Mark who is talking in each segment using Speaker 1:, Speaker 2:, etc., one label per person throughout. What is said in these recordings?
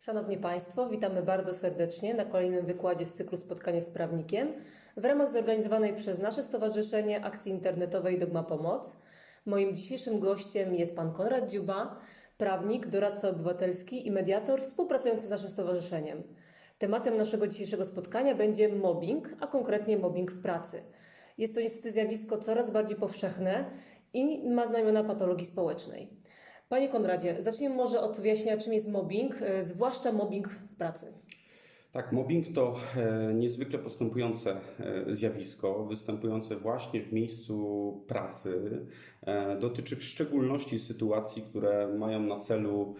Speaker 1: Szanowni Państwo, witamy bardzo serdecznie na kolejnym wykładzie z cyklu Spotkanie z prawnikiem w ramach zorganizowanej przez nasze stowarzyszenie akcji internetowej Dogma Pomoc. Moim dzisiejszym gościem jest pan Konrad Dziuba, prawnik, doradca obywatelski i mediator współpracujący z naszym stowarzyszeniem. Tematem naszego dzisiejszego spotkania będzie mobbing, a konkretnie mobbing w pracy. Jest to niestety zjawisko coraz bardziej powszechne i ma znamiona patologii społecznej. Panie Konradzie, zacznijmy może od wyjaśnienia, czym jest mobbing, e, zwłaszcza mobbing w pracy.
Speaker 2: Tak, mobbing to e, niezwykle postępujące e, zjawisko, występujące właśnie w miejscu pracy. E, dotyczy w szczególności sytuacji, które mają na celu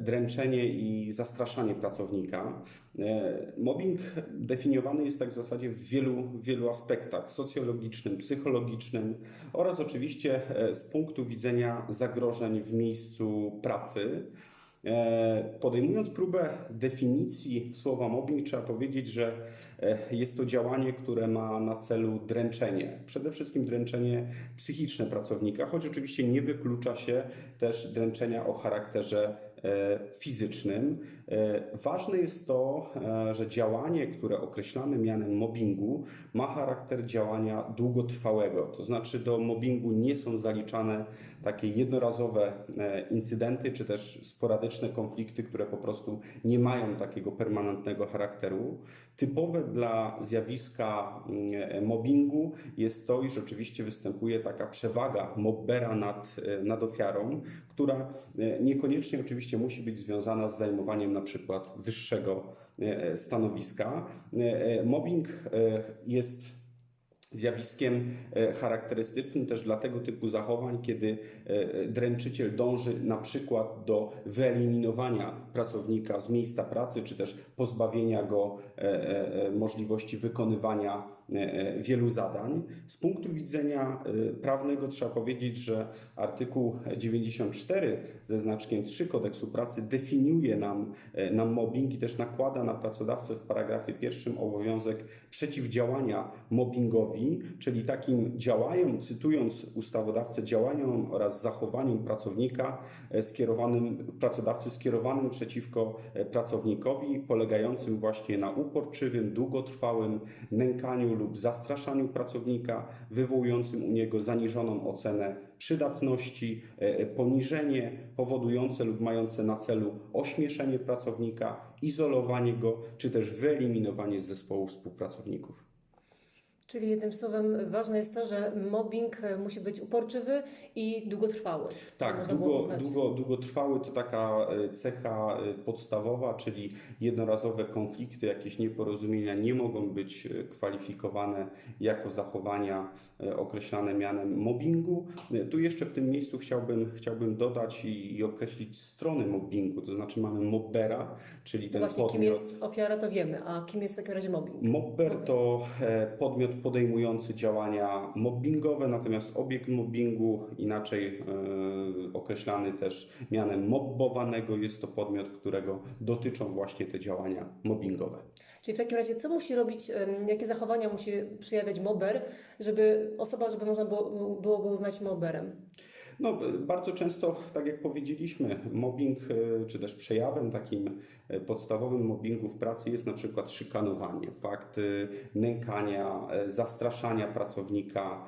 Speaker 2: dręczenie i zastraszanie pracownika. Mobbing definiowany jest tak w zasadzie w wielu, wielu aspektach socjologicznym, psychologicznym oraz oczywiście z punktu widzenia zagrożeń w miejscu pracy. E, Podejmując próbę definicji słowa mobbing, trzeba powiedzieć, że e, jest to działanie, które ma na celu dręczenie. Przede wszystkim dręczenie psychiczne pracownika, choć oczywiście nie wyklucza się też dręczenia o charakterze fizycznym. E, Ważne jest to, e, że działanie, które określamy mianem mobbingu, ma charakter działania długotrwałego. To znaczy do mobbingu nie są zaliczane takie jednorazowe e, incydenty, czy też sporadyczne konflikty, które po prostu nie mają takiego permanentnego charakteru. Typowe dla zjawiska mm, mobbingu jest to, iż oczywiście występuje taka przewaga mobbera nad, e, nad ofiarą, która e, niekoniecznie oczywiście musi być związana z zajmowaniem na przykład wyższego e, stanowiska. Mobbing jest zjawiskiem e, charakterystycznym też dla tego typu zachowań, kiedy e, dręczyciel dąży na przykład do wyeliminowania pracownika z miejsca pracy, czy też pozbawienia go e, możliwości wykonywania wielu zadań. Z punktu widzenia e, prawnego trzeba powiedzieć, że artykuł 94 ze znaczkiem 3 kodeksu pracy definiuje nam, e, nam mobbing i też nakłada na pracodawcę w paragrafie pierwszym obowiązek przeciwdziałania mobbingowi, czyli takim działaniom, cytując ustawodawcę, działaniom oraz zachowaniom pracownika e, skierowanym, pracodawcy skierowanym przeciwko e, pracownikowi, polegającym właśnie na uporczywym, długotrwałym nękaniu lub zastraszaniu pracownika, wywołującym u niego zaniżoną ocenę przydatności, e, poniżenie powodujące lub mające na celu ośmieszenie pracownika, izolowanie go, czy też wyeliminowanie z zespołu współpracowników.
Speaker 1: Czyli jednym słowem ważne jest to, że mobbing e, musi być uporczywy i długotrwały.
Speaker 2: Tak, długo, długo, długotrwały to taka e, cecha e, podstawowa, czyli jednorazowe konflikty, jakieś nieporozumienia nie mogą być kwalifikowane jako zachowania określane mianem mobbingu. Tu jeszcze w tym miejscu chciałbym, chciałbym dodać i, i określić strony mobbingu, to znaczy mamy mobbera, czyli
Speaker 1: No
Speaker 2: ten
Speaker 1: właśnie, kim
Speaker 2: podmiot.
Speaker 1: jest ofiara, to wiemy, a kim jest w takim razie mobbing?
Speaker 2: Mobber to podmiot podejmujący działania mobbingowe, natomiast obiekt mobbingu, inaczej e, określany też mianem mobbowanego, jest to podmiot, którego dotyczą właśnie te działania mobbingowe.
Speaker 1: Czyli w takim razie, co musi robić, jakie zachowania musi przejawiać mobber, żeby osoba, żeby można było, było go uznać mobberem?
Speaker 2: No, bardzo często, tak jak powiedzieliśmy, mobbing, e, czy też przejawem takim e, podstawowym mobbingu w pracy jest na przykład szykanowanie, fakt e, nękania, zastraszania pracownika.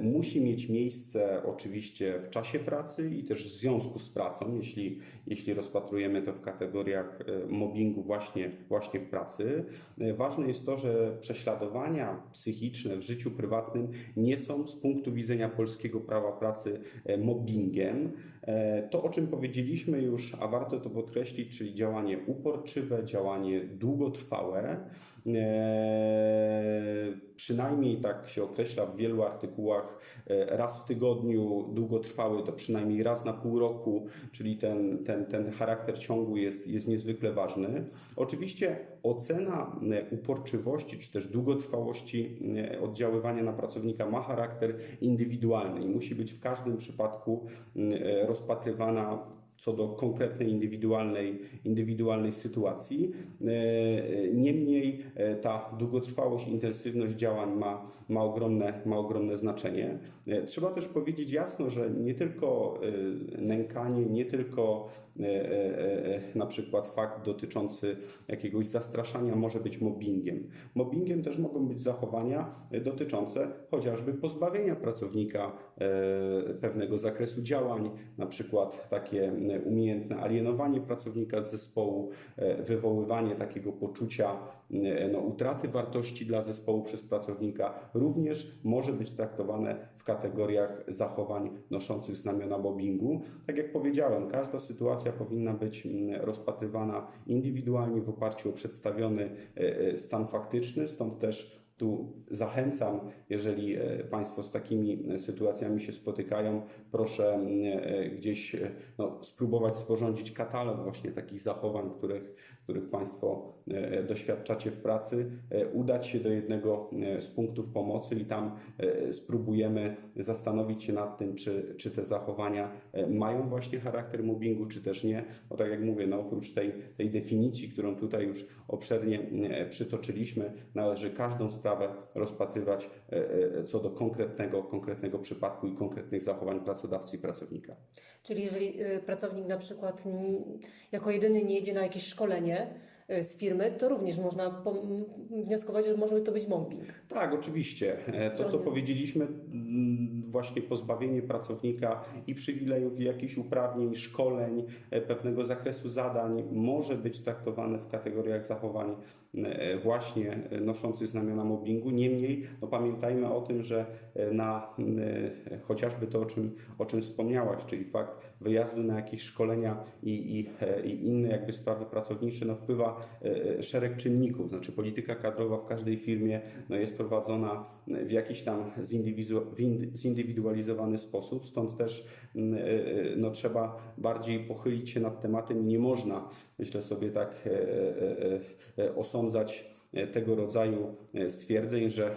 Speaker 2: Musi mieć miejsce oczywiście w czasie pracy i też w związku z pracą, jeśli, jeśli rozpatrujemy to w kategoriach mobbingu właśnie, właśnie w pracy. Ważne jest to, że prześladowania psychiczne w życiu prywatnym nie są z punktu widzenia polskiego prawa pracy mobbingiem. E, To, o czym powiedzieliśmy już, a warto to podkreślić, czyli działanie uporczywe, działanie długotrwałe. E, Przynajmniej tak się określa w wielu artykułach, e, raz w tygodniu, długotrwały to przynajmniej raz na pół roku, czyli ten, ten, ten charakter ciągu jest, jest niezwykle ważny. Oczywiście ocena uporczywości czy też długotrwałości oddziaływania na pracownika ma charakter indywidualny i musi być w każdym przypadku e, rozpatrywana co do konkretnej, indywidualnej, indywidualnej sytuacji. E, e, Niemniej e, ta długotrwałość, intensywność działań ma, ma, ogromne, ma ogromne znaczenie. Trzeba też powiedzieć jasno, że nie tylko nękanie, nie tylko na przykład fakt dotyczący jakiegoś zastraszania może być mobbingiem. Mobbingiem też mogą być zachowania dotyczące chociażby pozbawienia pracownika pewnego zakresu działań, na przykład takie umiejętne alienowanie pracownika z zespołu, e, wywoływanie takiego poczucia e, no, utraty wartości dla zespołu przez pracownika, również może być traktowane w kategoriach zachowań noszących znamiona mobbingu. Tak jak powiedziałem, każda sytuacja powinna być mm, rozpatrywana indywidualnie w oparciu o przedstawiony e, stan faktyczny, stąd też tu zachęcam, jeżeli e, Państwo z takimi e, sytuacjami się spotykają, proszę e, gdzieś no, spróbować sporządzić katalog właśnie takich zachowań, których, których Państwo doświadczacie w pracy, udać się do jednego z punktów pomocy i tam spróbujemy zastanowić się nad tym, czy, czy te zachowania mają właśnie charakter mobbingu, czy też nie. Bo tak jak mówię, no oprócz tej, tej definicji, którą tutaj już obszernie przytoczyliśmy, należy każdą sprawę rozpatrywać e, e, co do konkretnego, konkretnego przypadku i konkretnych zachowań pracodawcy i pracownika.
Speaker 1: Czyli jeżeli y, pracownik na przykład jako jedyny nie jedzie na jakieś szkolenie z firmy, to również można wnioskować, że może to być mobbing.
Speaker 2: Tak, oczywiście. E, To, co powiedzieliśmy, właśnie pozbawienie pracownika i przywilejów, i jakichś uprawnień, szkoleń, e, pewnego zakresu zadań może być traktowane w kategoriach zachowań e, właśnie e, noszących znamiona mobbingu. Niemniej no, pamiętajmy o tym, że na chociażby to, o czym, o czym wspomniałaś, czyli fakt wyjazdu na jakieś szkolenia i, i, i inne jakby sprawy pracownicze, no, wpływa szereg czynników. Znaczy polityka kadrowa w każdej firmie no, jest prowadzona w jakiś tam zindywidu- win- zindywidualizowany sposób, stąd też mm, e, e, no, trzeba bardziej pochylić się nad tematem i nie można, myślę sobie tak, e, osądzać tego rodzaju stwierdzeń, że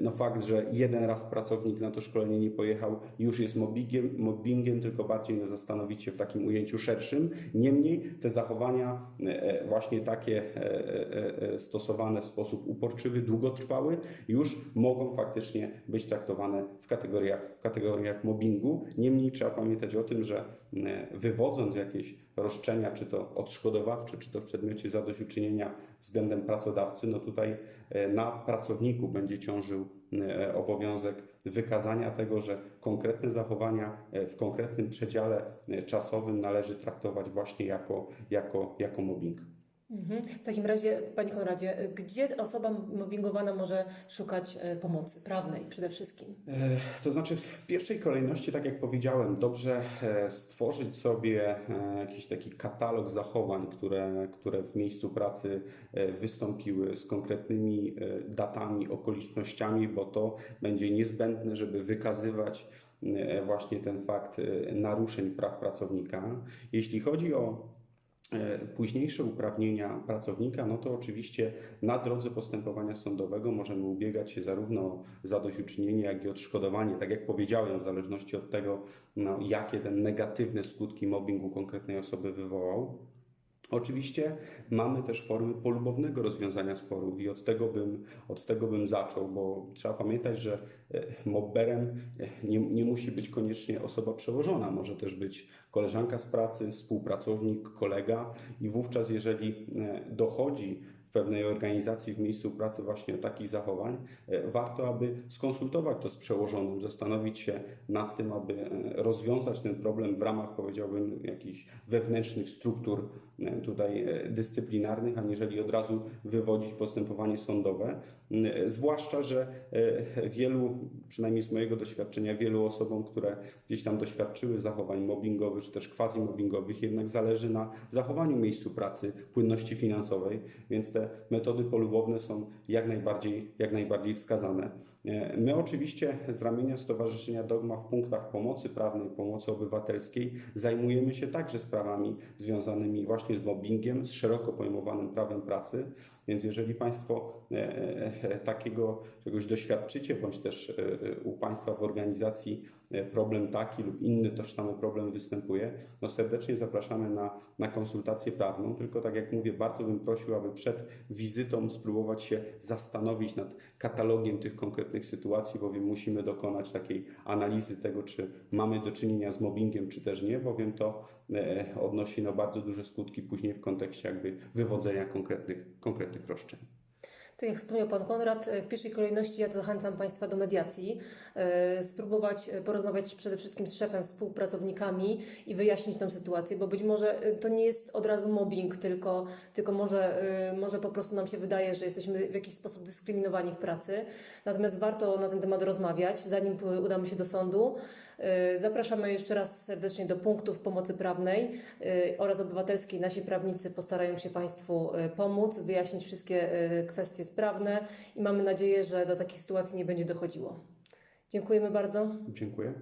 Speaker 2: no fakt, że jeden raz pracownik na to szkolenie nie pojechał, już jest mobbingiem, mobbingiem tylko bardziej no, zastanowić się w takim ujęciu szerszym. Niemniej te zachowania e, właśnie takie e, e, e, stosowane w sposób uporczywy, długotrwały, już mogą faktycznie być traktowane w kategoriach, w kategoriach mobbingu. Niemniej trzeba pamiętać o tym, że e, wywodząc jakieś roszczenia, czy to odszkodowawcze, czy to w przedmiocie zadośćuczynienia względem pracodawcy, no tutaj e, na pracowniku będzie ciążył e, obowiązek wykazania tego, że konkretne zachowania e, w konkretnym przedziale e, czasowym należy traktować właśnie jako, jako, jako mobbing.
Speaker 1: Mhm. W takim razie, Panie Konradzie, gdzie osoba mobbingowana może szukać y, pomocy prawnej przede wszystkim?
Speaker 2: E, To znaczy, w pierwszej kolejności, tak jak powiedziałem, dobrze e, stworzyć sobie e, jakiś taki katalog zachowań, które, które w miejscu pracy e, wystąpiły z konkretnymi e, datami, okolicznościami, bo to będzie niezbędne, żeby wykazywać e, właśnie ten fakt e, naruszeń praw pracownika. Jeśli chodzi o e, późniejsze uprawnienia pracownika, no to oczywiście na drodze postępowania sądowego możemy ubiegać się zarówno o zadośćuczynienie, jak i odszkodowanie, tak jak powiedziałem, w zależności od tego, no, jakie ten negatywne skutki mobbingu konkretnej osoby wywołał. Oczywiście mamy też formy polubownego rozwiązania sporów i od tego bym, od tego bym zaczął, bo trzeba pamiętać, że e, mobberem e, nie, nie musi być koniecznie osoba przełożona, może też być koleżanka z pracy, współpracownik, kolega i wówczas jeżeli e, dochodzi pewnej organizacji w miejscu pracy właśnie takich zachowań, e, warto, aby skonsultować to z przełożonym, zastanowić się nad tym, aby e, rozwiązać ten problem w ramach, powiedziałbym, jakichś wewnętrznych struktur e, tutaj dyscyplinarnych, aniżeli od razu wywodzić postępowanie sądowe. E, Zwłaszcza, że wielu, przynajmniej z mojego doświadczenia, wielu osobom, które gdzieś tam doświadczyły zachowań mobbingowych czy też quasi-mobbingowych, jednak zależy na zachowaniu miejscu pracy, płynności finansowej, więc te metody polubowne są jak najbardziej, jak najbardziej wskazane. E, My oczywiście z ramienia Stowarzyszenia Dogma w punktach pomocy prawnej, pomocy obywatelskiej zajmujemy się także sprawami związanymi właśnie z mobbingiem, z szeroko pojmowanym prawem pracy. Więc jeżeli Państwo e, e, takiego czegoś doświadczycie, bądź też u Państwa w organizacji problem taki lub inny tożsamy problem występuje, no serdecznie zapraszamy na, na konsultację prawną. Tylko tak jak mówię, bardzo bym prosił, aby przed wizytą spróbować się zastanowić nad katalogiem tych konkretnych sytuacji, bowiem musimy dokonać takiej analizy tego, czy mamy do czynienia z mobbingiem, czy też nie, bowiem to e, odnosi no, bardzo duże skutki później w kontekście jakby wywodzenia konkretnych, konkretnych roszczeń.
Speaker 1: Tak jak wspomniał Pan Konrad, w pierwszej kolejności ja zachęcam Państwa do mediacji, e, spróbować e, porozmawiać przede wszystkim z szefem, współpracownikami i wyjaśnić tę sytuację, bo być może e, to nie jest od razu mobbing, tylko, tylko może, e, może po prostu nam się wydaje, że jesteśmy w jakiś sposób dyskryminowani w pracy. Natomiast warto na ten temat rozmawiać, zanim udamy się do sądu. E, Zapraszamy jeszcze raz serdecznie do punktów pomocy prawnej e, oraz obywatelskiej. Nasi prawnicy postarają się Państwu e, pomóc, wyjaśnić wszystkie e, kwestie sprawne i mamy nadzieję, że do takich sytuacji nie będzie dochodziło. Dziękujemy bardzo.
Speaker 2: Dziękuję.